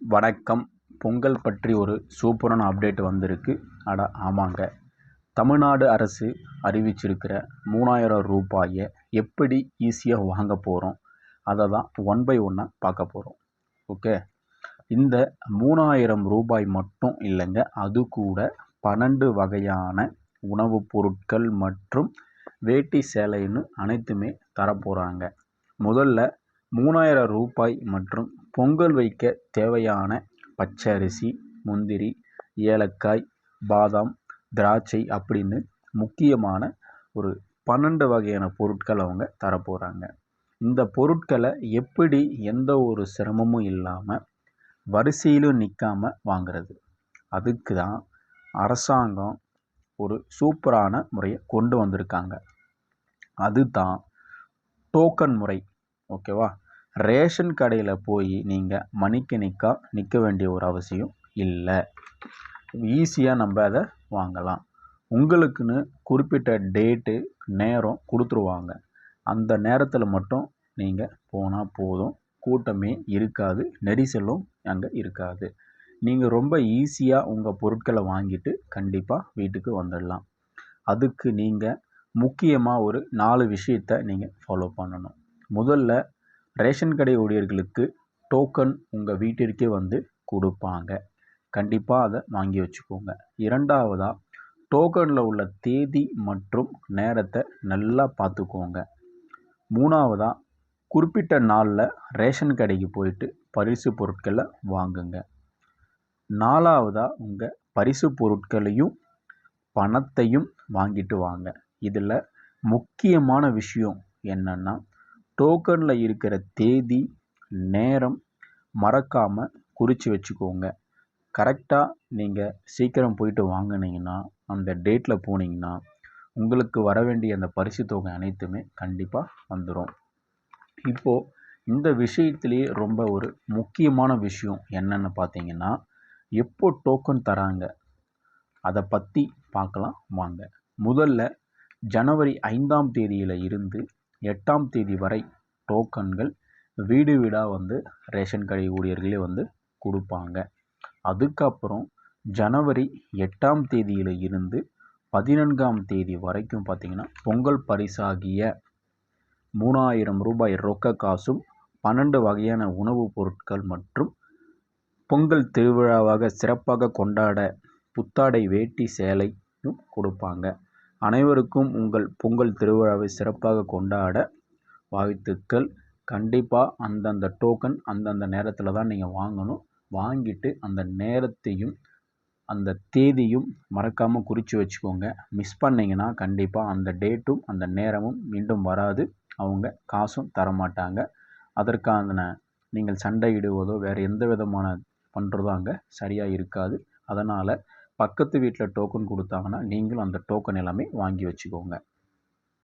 வணக்கம். பொங்கல் பற்றி ஒரு சூப்பரான அப்டேட் வந்திருக்கு. அட ஆமாங்க. தமிழ்நாடு அரசு அறிவிச்சிருக்கிற மூணாயிரம் ரூபாயை எப்படி ஈஸியாக வாங்க போகிறோம் அதை தான் ஒன் பை ஒன்னாக பார்க்க போகிறோம் ஓகே? இந்த மூணாயிரம் ரூபாய் மட்டும் இல்லைங்க அது கூட பன்னெண்டு வகையான உணவுப் பொருட்கள் மற்றும் வேட்டி சேலைன்னு அனைத்துமே தரப்போகிறாங்க முதல்ல மூணாயிரம் ரூபாய் மற்றும் பொங்கல் வைக்க தேவையான பச்சரிசி முந்திரி ஏலக்காய் பாதாம் திராட்சை அப்படின்னு முக்கியமான ஒரு பன்னெண்டு வகையான பொருட்கள் அவங்க தரப்போகிறாங்க இந்த பொருட்களை எப்படி எந்த ஒரு சிரமமும் இல்லாமல் வரிசையிலும் நிற்காம வாங்கிறது? அதுக்கு தான் அரசாங்கம் ஒரு சூப்பரான முறையை கொண்டு வந்திருக்காங்க. அதுதான் டோக்கன் முறை. ஓகேவா? ரேஷன் கடையில் போய் நீங்கள் மணிக்கு நிற்கா நிற்க வேண்டிய ஒரு அவசியம் இல்லை. ஈஸியாக நம்ம அதை வாங்கலாம். உங்களுக்குன்னு குறிப்பிட்ட டேட்டு நேரம் கொடுத்துருவாங்க. அந்த நேரத்தில் மட்டும் நீங்கள் போனால் போதும். கூட்டமே இருக்காது. நெரிசலும் அங்கே இருக்காது. நீங்கள் ரொம்ப ஈஸியாக உங்கள் பொருட்களை வாங்கிட்டு கண்டிப்பாக வீட்டுக்கு வந்துடலாம். அதுக்கு நீங்கள் முக்கியமாக ஒரு நாலு விஷயத்தை நீங்கள் ஃபாலோ பண்ணணும். முதல்ல ரேஷன் கடை ஊழியர்களுக்கு டோக்கன் உங்கள் வீட்டிற்கே வந்து கொடுப்பாங்க. கண்டிப்பாக அதை வாங்கி வச்சுக்கோங்க. இரண்டாவதாக டோக்கனில் உள்ள தேதி மற்றும் நேரத்தை நல்லா பார்த்துக்கோங்க. மூணாவதாக குறிப்பிட்ட நாளில் ரேஷன் கடைக்கு போயிட்டு பரிசு பொருட்களை வாங்குங்க. நாலாவதாக உங்கள் பரிசு பொருட்களையும் பணத்தையும் வாங்கிட்டு வாங்க. இதில் முக்கியமான விஷயம் என்னென்னா டோக்கனில் இருக்கிற தேதி நேரம் மறக்காமல் குறித்து வச்சுக்கோங்க. கரெக்டாக நீங்கள் சீக்கிரம் போயிட்டு வாங்கினீங்கன்னா அந்த டேட்டில் போனீங்கன்னா உங்களுக்கு வர வேண்டிய அந்த பரிசு தொகை அனைத்துமே கண்டிப்பாக வந்துடும் இப்போது இந்த விஷயத்துலேயே ரொம்ப ஒரு முக்கியமான விஷயம் என்னென்னு பார்த்தீங்கன்னா எப்போ டோக்கன் தராங்க? அதை பற்றி பார்க்கலாம் வாங்க. முதல்ல ஜனவரி ஐந்தாம் தேதியில் இருந்து எட்டாம் தேதி வரை டோக்கன்கள் வீடு வீடாக வந்து ரேஷன் கடை ஊழியர்களே வந்து கொடுப்பாங்க. அதுக்கப்புறம் ஜனவரி எட்டாம் தேதியில் இருந்து பதினான்காம் தேதி வரைக்கும் பார்த்திங்கன்னா பொங்கல் பரிசாகிய மூணாயிரம் ரூபாய் ரொக்க காசும் பன்னெண்டு வகையான உணவுப் பொருட்கள் மற்றும் பொங்கல் திருவிழாவாக சிறப்பாக கொண்டாட புத்தாடை வேட்டி சேலையும் கொடுப்பாங்க. அனைவருக்கும் உங்கள் பொங்கல் திருவிழாவை சிறப்பாக கொண்டாட வாழ்த்துக்கள். கண்டிப்பாக அந்தந்த டோக்கன் அந்தந்த நேரத்தில் தான் நீங்கள் வாங்கணும். வாங்கிட்டு அந்த நேரத்தையும் அந்த தேதியும் மறக்காமல் குறித்து வச்சுக்கோங்க. மிஸ் பண்ணிங்கன்னா கண்டிப்பாக அந்த டேட்டும் அந்த நேரமும் மீண்டும் வராது. அவங்க காசும் தரமாட்டாங்க. அதற்கான நீங்கள் சண்டையிடுவதோ வேறு எந்த விதமான பண்ணுறதோ அங்கே சரியாக இருக்காது. அதனால் பக்கத்து வீட்டில் டோக்கன் கொடுத்தாங்கன்னா நீங்களும் அந்த டோக்கன் எல்லாமே வாங்கி வச்சுக்கோங்க.